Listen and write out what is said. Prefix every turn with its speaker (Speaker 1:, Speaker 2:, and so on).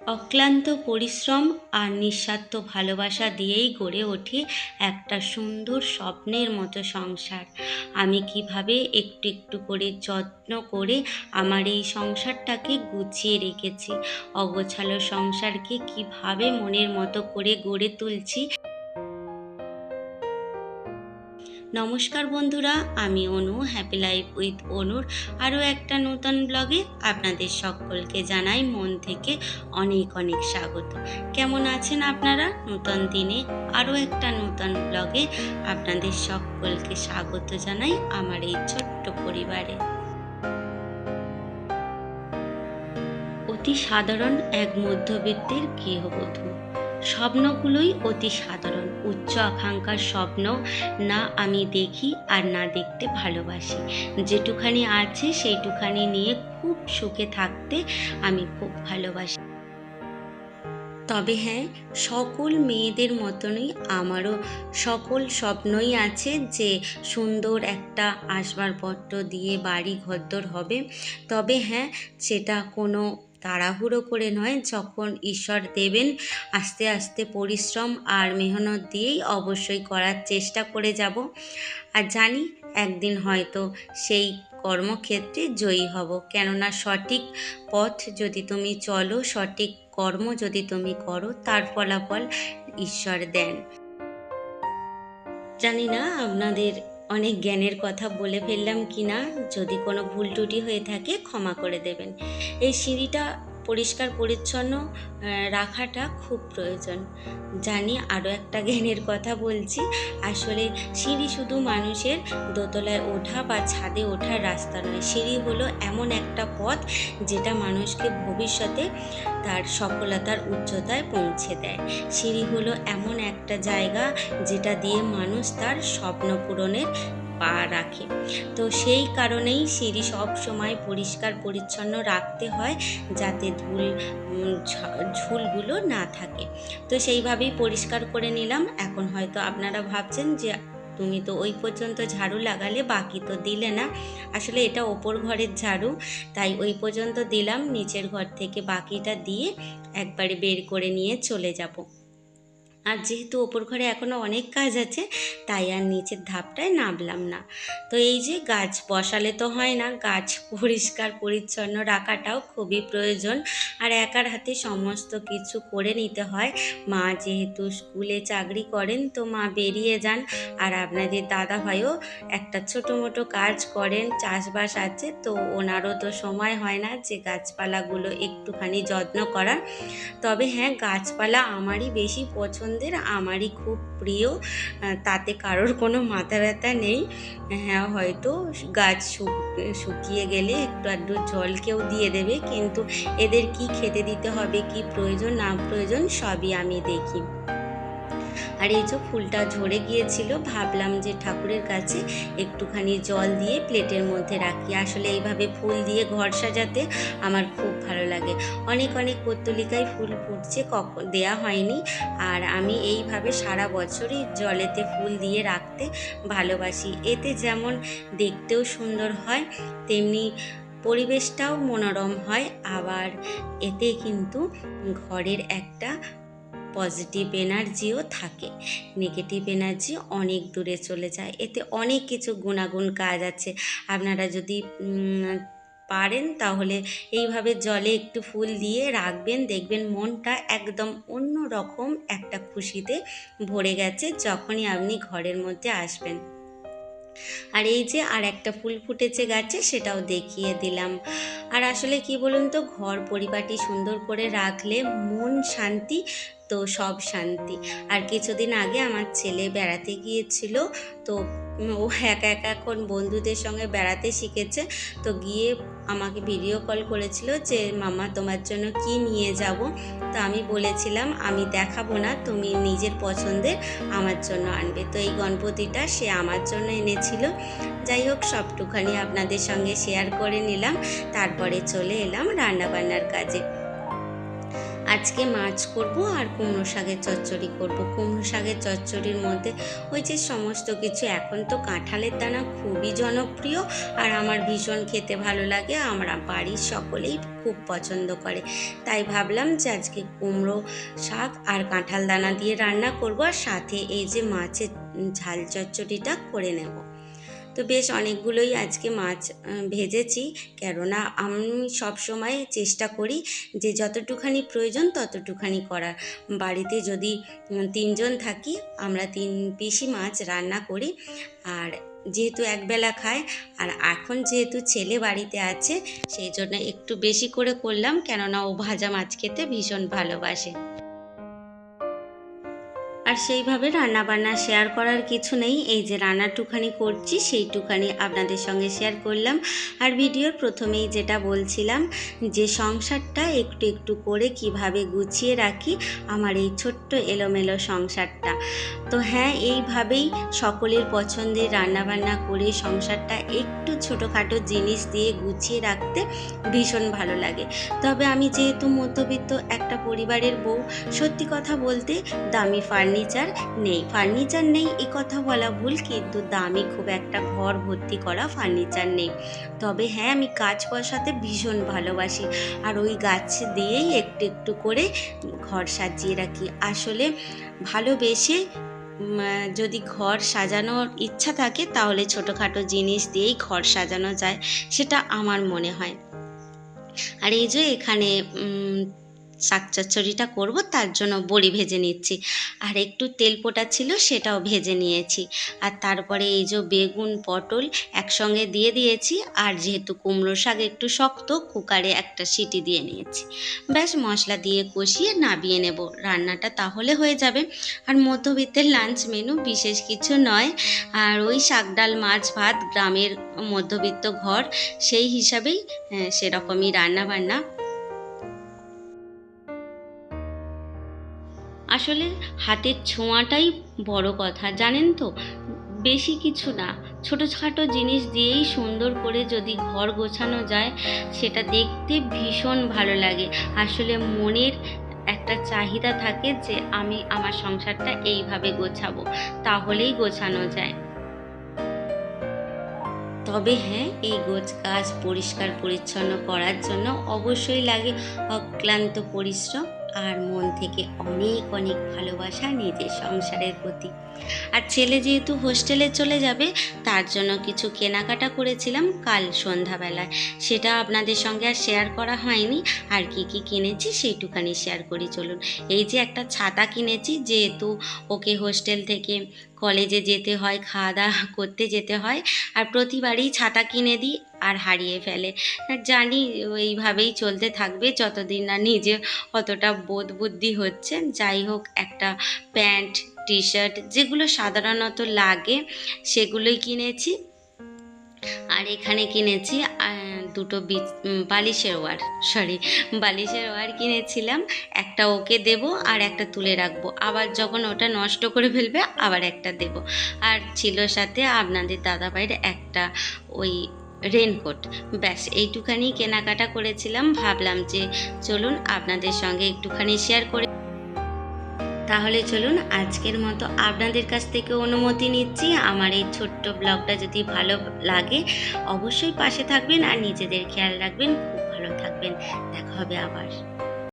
Speaker 1: অক্লান্ত পরিশ্রম আর নিঃস্বার্থ ভালোবাসা দিয়েই গড়ে ওঠে একটা সুন্দর স্বপ্নের মতো সংসার। আমি কীভাবে একটু একটু করে যত্ন করে আমার এই সংসারটাকে গুছিয়ে রেখেছি? অগোছালো সংসারকে কীভাবে মনের মতো করে গড়ে তুলছি? নমস্কার বন্ধুরা, আমি অনু হ্যাপি লাইফ উইথ অনুর আরও একটা নতুন ব্লগে আপনাদের সকলকে জানাই মন থেকে অনেক অনেক স্বাগত। কেমন আছেন আপনারা? নতুন দিনে আরও একটা নতুন ব্লগে আপনাদের সকলকে স্বাগত জানাই আমার এই ছোট্ট পরিবারে। অতি সাধারণ এক মধ্যবিত্তের গৃহবধূ। স্বপ্নগুলোই অতি সাধারণ। উচ্চ আকাঙ্ক্ষার স্বপ্ন না আমি দেখি আর না দেখতে ভালোবাসি। যেটুখানি আছে সেইটুখানি নিয়ে খুব সুখে থাকতে আমি খুব ভালোবাসি। তবে হ্যাঁ সকল মেয়েদের মতনই আমারও সকল স্বপ্নই আছে যে সুন্দর একটা আসবাবপত্র দিয়ে বাড়ি ঘরদোর হবে। তবে হ্যাঁ সেটা কোনো তাড়াহুড়ো করে নয়, যখন ঈশ্বর দেবেন, আস্তে আস্তে পরিশ্রম আর মেহনত দিয়েই অবশ্যই করার চেষ্টা করে যাব। আর জানি একদিন হয়তো সেই কর্মক্ষেত্রে জয়ী হব। কেননা সঠিক পথ যদি তুমি চলো, সঠিক কর্ম যদি তুমি করো, তার ফলাফল ঈশ্বর দেন। জানি না আপনাদের অনেক জ্ঞানের কথা বলে ফেললাম কি না যদি কোনো ভুল টুটি হয়ে থাকে ক্ষমা করে দেবেন। এই সিঁড়িটা পরিষ্কার, পরিচ্ছন্ন রাখাটা খুব প্রয়োজন। জানি আরও একটা জ্ঞানের কথা বলছি। আসলে সিঁড়ি শুধু মানুষের দোতলায় ওঠা বা ছাদে ওঠার রাস্তা নয়। সিঁড়ি হলো এমন একটা পথ যেটা মানুষকে ভবিষ্যতে তার সফলতার উচ্চতায় পৌঁছে দেয়। সিঁড়ি হলো এমন একটা জায়গা যেটা দিয়ে মানুষ তার স্বপ্ন পূরণের পা রাখে। তো সেই কারণেই সিঁড়ি সব সময় পরিষ্কার, পরিচ্ছন্ন রাখতে হয় যাতে ধুল ঝুলগুলো না থাকে। তো সেইভাবেই পরিষ্কার করে নিলাম। এখন হয়তো আপনারা ভাবছেন যে, তুমি তো ওই পর্যন্ত ঝাড়ু লাগালে বাকি তো দিলে না। আসলে এটা ওপর ঘরের ঝাড়ু। তাই ওই পর্যন্ত দিলাম। নিচের ঘর থেকে বাকিটা দিয়ে একবারে বের করে নিয়ে চলে যাব। আর যেহেতু ওপর ঘরে এখনও অনেক কাজ আছে, তাই আর নিচের ধাপটায় নামলাম না। তো এই যে গাছ বসালে তো হয় না, গাছ পরিষ্কার পরিচ্ছন্ন রাখাটাও খুবই প্রয়োজন। আর একার হাতে সমস্ত কিছু করে নিতে হয়। মা যেহেতু স্কুলে চাকরি করেন, তো মা বেরিয়ে যান। আর আপনাদের দাদা ভাইও একটা ছোটো মোটো কাজ করেন, চাষবাস আছে, তো ওনারও তো সময় হয় না যে গাছপালাগুলো একটুখানি যত্ন করার। তবে হ্যাঁ গাছপালা আমারই বেশি পছন্দ পছন্দের আমারই খুব প্রিয়। তাতে কারোর কোনো মাথা ব্যথা নেই। হ্যাঁ হয়তো গাছ শুকিয়ে গেলে একটু আধটু জল কেউ দিয়ে দেবে, কিন্তু এদের কি খেতে দিতে হবে, কি প্রয়োজন, না প্রয়োজন সবই আমি দেখি। আর এই যে ফুলটা ঝরে গিয়েছিল, ভাবলাম যে ঠাকুরের কাছে একটুখানি জল দিয়ে প্লেটের মধ্যে রাখি। আসলে এইভাবে ফুল দিয়ে ঘর সাজাতে আমার খুব ভালো লাগে। অনেক অনেক পত্তলিকায় ফুল ফুটছে, কখন দেয়া হয়নি। আর আমি এইভাবে সারা বছরই জলেতে ফুল দিয়ে রাখতে ভালোবাসি। এতে যেমন দেখতেও সুন্দর হয়, তেমনি পরিবেশটাও মনোরম হয়। আবার এতে কিন্তু ঘরের একটা পজিটিভ এনার্জিও থাকে। নেগেটিভ এনার্জি অনেক দূরে চলে যায়। এতে অনেক কিছু গুণাগুণ কাজ আছে। আপনারা যদি পারেন তাহলে এইভাবে জলে একটু ফুল দিয়ে রাখবেন, দেখবেন মনটা একদম অন্য রকম একটা খুশিতে ভরে গেছে যখনই আপনি ঘরের মধ্যে আসবেন। আর এই যে আর একটা ফুল ফুটেছে গাছে সেটাও দেখিয়ে দিলাম। আর আসলে কি বলুন তো, ঘর পরিপাটি সুন্দর করে রাখলে মন শান্তি তো সব শান্তি। আর কিছুদিন আগে আমার ছেলে বেড়াতে গিয়েছিল, তো ও একা একা এখন বন্ধুদের সঙ্গে বেড়াতে শিখেছে। তো গিয়ে আমাকে ভিডিও কল করেছিল যে মামা তোমার জন্য কি নিয়ে যাব? তো আমি বলেছিলাম, আমি দেখাবো না, তুমি নিজের পছন্দের আমার জন্য আনবে। তো এই গণপতিটা সে আমার জন্য এনেছিল। যাই হোক, সবটুখানি আপনাদের সঙ্গে শেয়ার করে নিলাম। তারপরে চলে এলাম রান্নাবান্নার কাজে। আজকে মাছ করব আর কুমড়ো শাকের চচ্চড়ি করব। কুমড়ো শাকের চচ্চড়ির মধ্যে ওই যে সমস্ত কিছু, এখন তো কাঁঠালের দানা খুবই জনপ্রিয় আর আমার ভীষণ খেতে ভালো লাগে। আমরা বাড়ির সকলেই খুব পছন্দ করে। তাই ভাবলাম যে আজকে কুমড়ো শাক আর কাঁঠাল দানা দিয়ে রান্না করব আর সাথে এই যে মাছের ঝাল চচ্চড়িটা করে নেব। তো বেশ অনেকগুলোই আজকে মাছ ভেজেছি। কেননা আমি সব সময় চেষ্টা করি যে যতটুখানি প্রয়োজন ততটুখানি করার। বাড়িতে যদি তিনজন থাকি, আমরা তিন পিসি মাছ রান্না করি। আর যেহেতু একবেলা খায় আর এখন যেহেতু ছেলে বাড়িতে আছে, সেই জন্য একটু বেশি করে করলাম। কেননা ও ভাজা মাছ খেতে ভীষণ ভালোবাসে। আর সেইভাবে রান্নাবান্না শেয়ার করার কিছু নেই। এই যে রান্নাটুখানি করছি, সেইটুখানি আপনাদের সঙ্গে শেয়ার করলাম। আর ভিডিওর প্রথমেই যেটা বলছিলাম যে সংসারটা একটু একটু করে কীভাবে গুছিয়ে রাখি আমার এই ছোট্ট এলোমেলো সংসারটা। তো হ্যাঁ এইভাবেই সকলের পছন্দের রান্নাবান্না করে সংসারটা একটু ছোটোখাটো জিনিস দিয়ে গুছিয়ে রাখতে ভীষণ ভালো লাগে। তবে আমি যেহেতু মধ্যবিত্ত একটা পরিবারের বউ, সত্যি কথা বলতে দামি ফার্নিচার নেই। ফার্নিচার নেই, এ কথা বলা ভুল, কিন্তু দামি খুব একটা ঘর ভর্তি করা ফার্নিচার নেই। তবে হ্যাঁ আমি গাছ বসাতে ভীষণ ভালোবাসি। আর ওই গাছ দিয়েই একটু একটু করে ঘর সাজিয়ে রাখি। আসলে ভালোবেসে যদি ঘর সাজানোর ইচ্ছা থাকে, তাহলে ছোটোখাটো জিনিস দিয়েই ঘর সাজানো যায়, সেটা আমার মনে হয়। আর এই যে এখানে শাক চচ্চড়িটা করব, তার জন্য বড়ি ভেজে নিচ্ছি। আর একটু তেল পোটা ছিল সেটাও ভেজে নিয়েছি। আর তারপরে এই যে বেগুন, পটল একসঙ্গে দিয়ে দিয়েছি, আর যেহেতু কুমড়ো শাক একটু শক্ত, কুকারে একটা সিটি দিয়ে নিয়েছি। ব্যাস, মশলা দিয়ে কষিয়ে নাবিয়ে নেব। রান্নাটা তাহলে হয়ে যাবে। আর মধ্যবিত্তের লাঞ্চ মেনু বিশেষ কিছু নয়। আর ওই শাক ডাল, মাছ, ভাত গ্রামের মধ্যবিত্ত ঘর, সেই হিসাবেই সেরকমই রান্না বান্না আসলে হাতের ছোঁয়াটাই বড় কথা, জানেন তো? বেশি কিছু না। ছোটোখাটো জিনিস দিয়েই সুন্দর করে যদি ঘর গোছানো যায়, সেটা দেখতে ভীষণ ভালো লাগে। আসলে মনের একটা চাহিদা থাকে যে, আমি আমার সংসারটা এইভাবে গোছাবো, তাহলেই গোছানো যায়। তবে হ্যাঁ এই গোছ কাজ পরিষ্কার পরিচ্ছন্ন করার জন্য অবশ্যই লাগে অক্লান্ত পরিশ্রম। আর মন থেকে অনেক অনেক ভালোবাসা নিজের সংসারের প্রতি। আর ছেলে যেহেতু হোস্টেলে চলে যাবে, তার জন্য কিছু কেনাকাটা করেছিলাম কাল সন্ধ্যাবেলায়। সেটা আপনাদের সঙ্গে আর শেয়ার করা হয়নি। আর কি কি কিনেছি সেইটুখানি শেয়ার করি, চলুন। এই যে একটা ছাতা কিনেছি, যেহেতু ওকে হোস্টেল থেকে কলেজে যেতে হয় খাওয়া দাওয়া করতে যেতে হয় আর প্রতিবারই ছাতা কিনে দিই আর হারিয়ে ফেলে। জানি এইভাবেই চলতে থাকবে, যতদিন না নিজে অতটা বোধ বুদ্ধি হচ্ছে। যাই হোক, একটা প্যান্ট টি শার্ট যেগুলো সাধারণত লাগে, সেগুলোই কিনেছি। আর এখানে কিনেছি দুটো বিচ- বালিশের ওয়ার সরি বালিশের ওয়ার কিনেছিলাম। একটা ওকে দেব আর একটা তুলে রাখব। আবার যখন ওটা নষ্ট করে ফেলবে, আবার একটা দেব। আর ছিল সাথে আপনাদের দাদাভাইয়ের একটা ওই রেনকোট ব্যাস, এইটুখানি কেনাকাটা করেছিলাম। ভাবলাম যে চলুন আপনাদের সঙ্গে একটুখানি শেয়ার করে। তাহলে চলুন আজকের মতো আপনাদের কাছ থেকে অনুমতি নিচ্ছি। আমার এই ছোট্ট ব্লগটা যদি ভালো লাগে, অবশ্যই পাশে থাকবেন আর নিজেদের খেয়াল রাখবেন। খুব ভালো থাকবেন। দেখা হবে আবার।